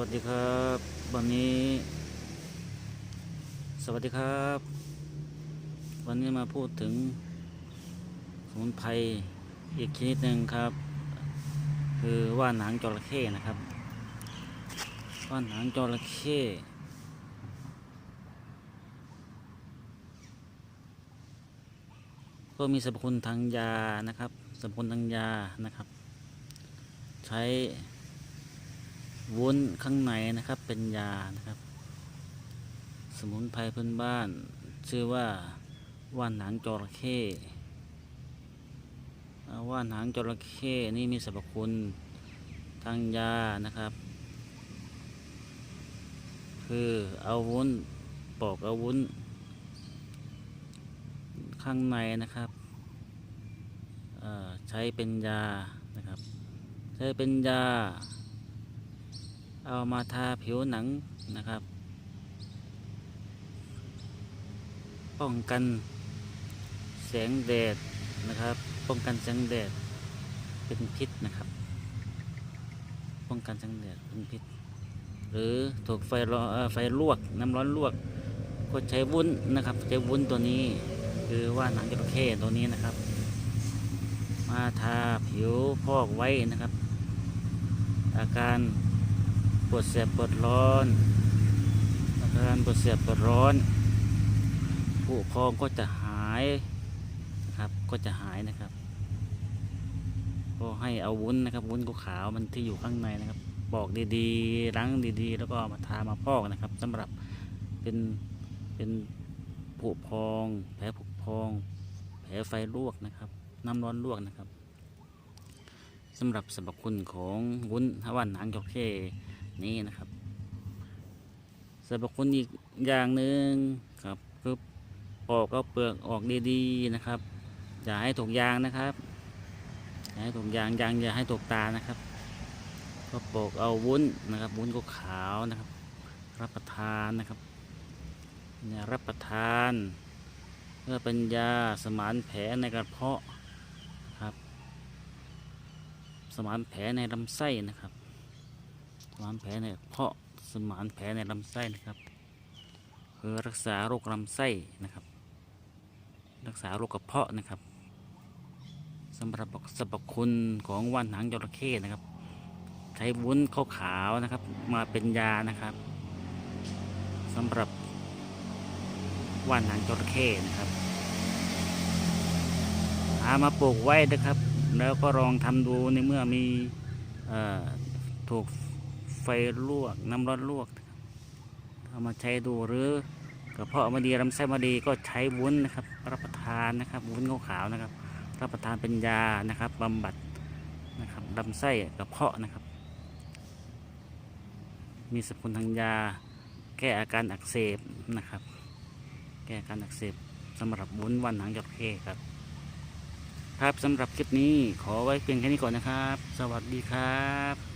วัสดีครับ วันนี้ สวัสดีครับ วันนี้มาพูดถึงสมุนไพรอีกชนิดหนึ่งครับ คือว่านหางจระเข้นะครับ ว่านหางจระเข้ก็มีสรรพคุณทางยานะครับสรรพคุณทางยานะครับ ใช้ วุ้นข้างในนะครับ เป็นยานะครับ สมุนไพรพื้นบ้าน ชื่อว่าว่านหางจระเข้ว่านหางจระเข้นี่มีสรรพคุณทางยานะครับ คือเอาวุ้นปอกเอาวุ้น ข้างในนะครับใช้เป็นยานะครับ ใช้เป็นยา เอามาทาผิวหนังนะครับ ป้องกันแสงแดดนะครับ ป้องกันแสงแดดเป็นพิษนะครับ ป้องกันแสงแดดเป็นพิษ หรือถูกไฟร้อนไฟลวกน้ำร้อนลวกก็ใช้วุ้นนะครับใช้วุ้นตัวนี้คือว่าหนังจระเข้ตัวนี้นะครับ มาทาผิวพอกไว้นะครับ อาการ ปวดแสบปวดร้อนอาการปวดแสบปวดร้อนผู้พองก็จะหายนะครับก็จะหายนะครับก็ให้เอาวุ้นนะครับวุ้นขาวมันที่อยู่ข้างในนะครับปอกดีๆล้างดีๆ แล้วก็มาทามาพอกนะครับสำหรับเป็นเป็นผุพอง แผลผุพอง แผลไฟลวกนะครับ น้ำร้อนลวกนะครับสำหรับสรรพคุณของวุ้นฮาวานหางจระเข้ นี้นะครับสรรพคุณอีกอย่างหนึ่งครับคือปอกเอาเปลือกออกดีๆนะครับ อย่าให้ถกยางนะครับอย่าให้ถกยางยางอย่าให้ถกตานะครับ ก็ปอกเอาวุ้นนะครับ วุ้นก็ขาวนะครับ รับประทานนะครับเนี่ยรับประทานเพื่อเป็นยาสมานแผลในกระเพาะครับ สมานแผลในลำไส้นะครับ มานแผลในเพาะสมานแผลในลำไส้นะครับคือรักษาโรคลำไส้นะครับ รักษาโรคกระเพาะนะครับสำหรับสรรพคุณของว่านหางจระเข้นะครับ ใช้วุ้นขาวๆนะครับ มาเป็นยานะครับสำหรับว่านหางจระเข้นะครับหามาปลูกไว้นะครับ แล้วก็ลองทำดูในเมื่อมีเอ่อถูก ไฟลวกน้ำร้อนลวกเอามาใช้ดูหรือกระเพาะมาดีลำไส้มาดีก็ใช้วุ้นนะครับ รับประทานนะครับวุ้นขาวๆนะครับ รับประทานเป็นยานะครับบำบัดนะครับลำไส้กระเพาะนะครับ มีสรรพคุณทางยา แก้อาการอักเสบนะครับ แก้อาการอักเสบสำหรับวุ้นวันหางจระเข้ครับ ครับสำหรับคลิปนี้ขอไว้เพียงแค่นี้ก่อนนะครับ สวัสดีครับ